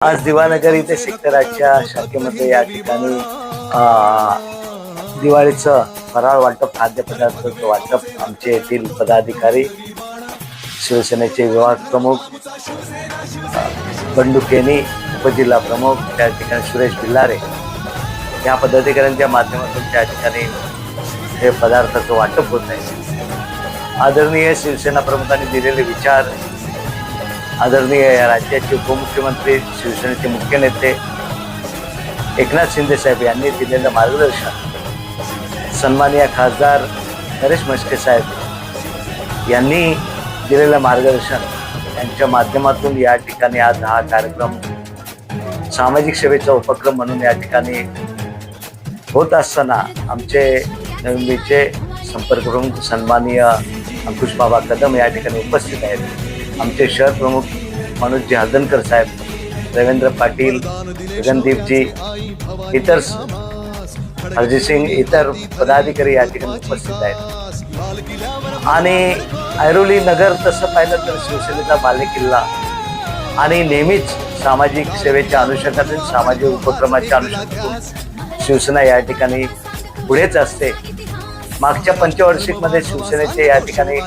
आज दिवानगर इथे सेक्टराच्या शाखेमध्ये या ठिकाणी दिवाळीचं फराळ वाटप खाद्यपदार्थाचं वाटप आमचे येथील पदाधिकारी शिवसेनेचे विभाग प्रमुख बंडू केनी उपजिल्हा प्रमुख त्या ठिकाणी सुरेश भिल्लारे. या पदाधिकाऱ्यांच्या माध्यमातून त्या ठिकाणी हे पदार्थाचं वाटप होत आहे. आदरणीय शिवसेना प्रमुखांनी दिलेले विचार आदरणीय या राज्याचे उपमुख्यमंत्री शिवसेनेचे मुख्य नेते एकनाथ शिंदे साहेब यांनी दिलेलं मार्गदर्शन. सन्माननीय खासदार नरेश म्हस्के साहेब यांनी दिलेलं मार्गदर्शन यांच्या माध्यमातून या ठिकाणी आज हा कार्यक्रम सामाजिक सेवेचा उपक्रम म्हणून या ठिकाणी होत असताना आमचे नवीनचे संपर्क प्रमुख सन्माननीय अंकुश बाबा कदम या ठिकाणी उपस्थित आहेत. आमचे शहर प्रमुख मनोजजी हळदणकर साहेब रवींद्र पाटील गगनदीपजी इतर हरजित सिंग इतर पदाधिकारी या ठिकाणी उपस्थित आहेत. आणि ऐरोली नगर तसं पाहिलं तर शिवसेनेचा बालेकिल्ला. आणि नेहमीच सामाजिक सेवेच्या अनुषंगातून सामाजिक उपक्रमाच्या अनुषंगातून शिवसेना या ठिकाणी पुढेच असते. मागच्या पंचवार्षिकमध्ये शिवसेनेचे या ठिकाणी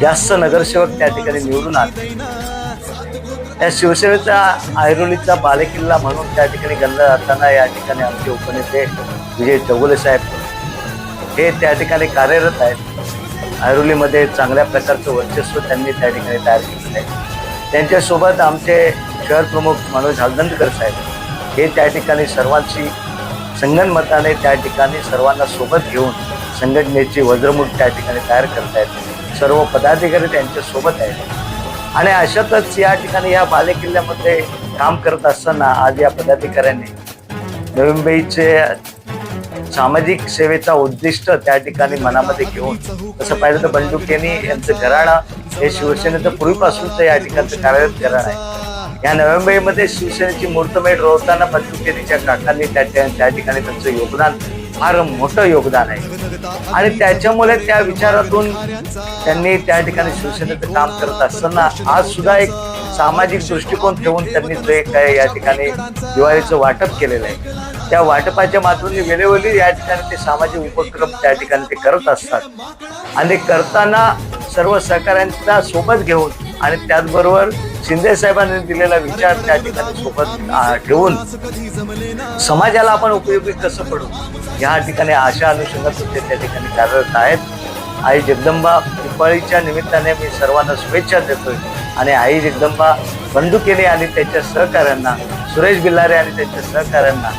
जास्त नगरसेवक त्या ठिकाणी निवडून आले. या शिवसेनेचा ऐरोलीचा बालेकिल्ला म्हणून त्या ठिकाणी गणला जाताना या ठिकाणी आमचे उपनेते विजय चौगुले साहेब हे त्या ठिकाणी कार्यरत आहेत. ऐरोलीमध्ये चांगल्या प्रकारचं वर्चस्व त्यांनी त्या ठिकाणी तयार केलेलं आहे. त्यांच्यासोबत आमचे शहर प्रमुख मनोज हलदंडकर साहेब हे त्या ठिकाणी सर्वांची संगणमताने त्या ठिकाणी सर्वांना सोबत घेऊन संघटनेची वज्रमूठ त्या ठिकाणी तयार करतायत सर्व पदाधिकारी त्यांच्यासोबत आहेत. आणि अशातच या ठिकाणी या बालेकिल्ल्यामध्ये काम करत असताना आज या पदाधिकाऱ्यांनी नवी मुंबईचे सामाजिक सेवेचा उद्दिष्ट त्या ठिकाणी मनामध्ये घेऊन तसं पाहिलं तर बंडू यांचं घराणं हे शिवसेनेचं पूर्वीपासूनचं या ठिकाणचं कार्यरत घराणं आहे. या नोव्हेंबरमध्ये शिवसेनेची मुहूर्तमेढ रोवताना बंडू काकांनी त्या त्या त्या ठिकाणी त्यांचं योगदान फार मोठं योगदान आहे. आणि त्याच्यामुळे त्या विचारातून त्यांनी त्या ठिकाणी शिवसेनेचं काम करत असताना आज सुद्धा एक सामाजिक दृष्टिकोन ठेवून त्यांनी जे काय या ठिकाणी दिवाळीचं वाटप केलेलं आहे त्या वाटपाच्या माध्यमातून वेळोवेळी या ठिकाणी ते सामाजिक उपक्रम त्या ठिकाणी ते करत असतात. आणि करताना सर्व सहकाऱ्यांचा सोबत घेऊन आणि त्याचबरोबर शिंदे साहेबांनी दिलेला विचार त्या ठिकाणी सोबत ठेवून समाजाला आपण उपयोगी कसं पडू? या ठिकाणी अशा अनुषंगातून ते त्या ठिकाणी कार्यरत आहेत. आई जगदंबा दिवाळीच्या निमित्ताने मी सर्वांना शुभेच्छा देतोय. आणि आई जगदंबा बंदुकीने आणि त्याच्या सहकाऱ्यांना सुरेश बिल्लारे आणि त्यांच्या सहकाऱ्यांना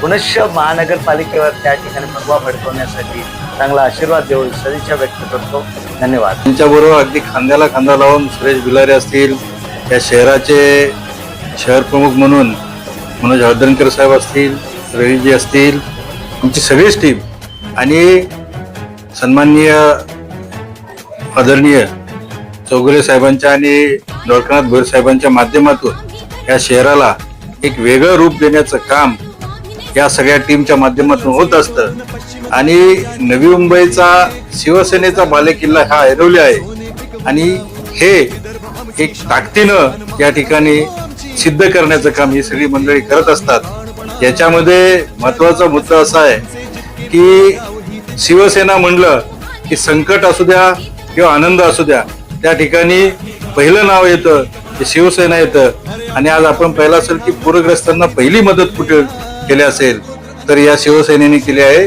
पुनश्च महानगरपालिकेवर त्या ठिकाणी भगवा भडकवण्यासाठी चांगला आशीर्वाद देऊन सदिच्छा व्यक्त करतो. धन्यवाद. त्यांच्याबरोबर अगदी खांद्याला खांदा लावून सुरेश बिलारे असतील या शहराचे शहर प्रमुख म्हणून मनोज हळदणकर साहेब असतील रवीजी असतील आमची सगळीच टीम आणि सन्माननीय आदरणीय चौगुले साहेबांच्या आणि द्वारकानाथ भोईर साहेबांच्या माध्यमातून या शहराला एक वेगळं रूप देण्याचं काम या सगळ्या टीमच्या माध्यमातून होत असतं. आणि नवी मुंबईचा शिवसेनेचा बालेकिल्ला हा हरवले आहे. आणि हे एक ताकदीनं या ठिकाणी सिद्ध करण्याचं काम ही सगळी मंडळी करत असतात. याच्यामध्ये महत्त्वाचा मुद्दा असा आहे की शिवसेना म्हणलं की संकट असू द्या किंवा आनंद असू द्या त्या ठिकाणी पहिलं नाव येतं ते शिवसेना येतं. आणि आज आपण पाहिलं असेल की पूरग्रस्तांना पहिली मदत कुठे केली असेल तर या शिवसेनेने केली आहे.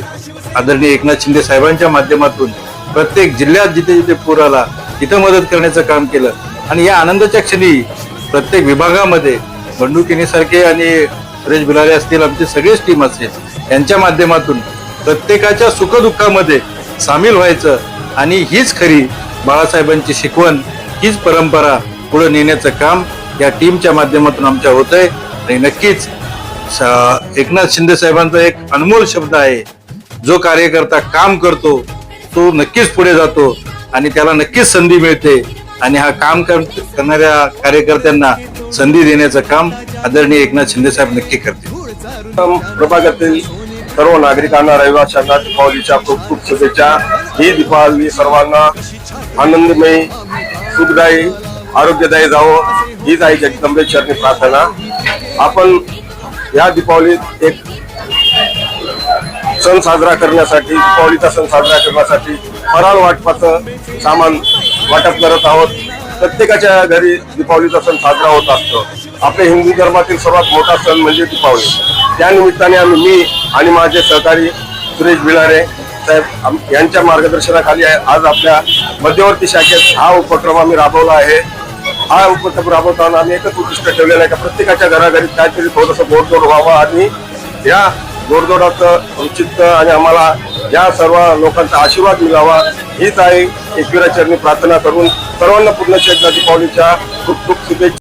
आदरणीय एकनाथ शिंदे साहेबांच्या माध्यमातून प्रत्येक जिल्ह्यात जिथे जिथे पूर आला तिथं मदत करण्याचं काम केलं. आणि या आनंदाच्या क्षणी प्रत्येक विभागामध्ये बंडू किनीसारखे आणि सुरेश बिलारे असतील आमची सगळीच टीम असेल यांच्या माध्यमातून प्रत्येकाच्या सुखदुःखामध्ये सामील व्हायचं आणि हीच खरी बाळासाहेबांची शिकवण हीच परंपरा पुढे नेण्याचं काम या टीमच्या माध्यमातून आमच्या होत आहे आणि नक्कीच एकनाथ शिंदे साहेबांचा एक अनमोल शब्द आहे जो कार्यकर्ता काम करतो तो नक्कीच पुढे जातो आणि त्याला नक्कीच संधी मिळते. आणि हा काम कर- करणाऱ्या कार्यकर्त्यांना संधी देण्याचं काम आदरणीय एकनाथ शिंदे साहेब नक्की करतील. प्रभागातील सर्व नागरिकांना रहिवाशांना दीपावलीच्या खूप खूप शुभेच्छा. ही दीपावली सर्वांना आनंदमयी सुखदायी आरोग्यदायी जावो हीच आहे जगदंबेश्वरनी प्रार्थना. आपण या दीपावलीत एक सण साजरा करण्यासाठी दीपावलीचा सण साजरा करण्यासाठी फराळ वाटपाचं सामान वाटप करत आहोत. प्रत्येकाच्या घरी दीपावलीचा सण साजरा होत असतो. आपल्या हिंदू धर्मातील सर्वात मोठा सण म्हणजे दीपावली. त्यानिमित्ताने आम्ही मी आणि माझे सहकारी सुरेश बिलारे साहेब आम- यांच्या मार्गदर्शनाखाली आहे आज आपल्या मध्यवर्ती शाखेत हा उपक्रम आम्ही राबवला आहे. हा उपक्रम राबवताना आम्ही एकच उद्दिष्ट ठेवलेलं आहे का प्रत्येकाच्या घराघरी काहीतरी थोडंसं गोडदोड व्हावं आणि या गोडदोडाचं औचित्य आणि आम्हाला या सर्व लोकांचा आशीर्वाद मिळावा. हीच आहे. एकवीराचरणी प्रार्थना करून सर्वांना पूर्ण शेखला पावलीच्या खूप खूप शुभेच्छा.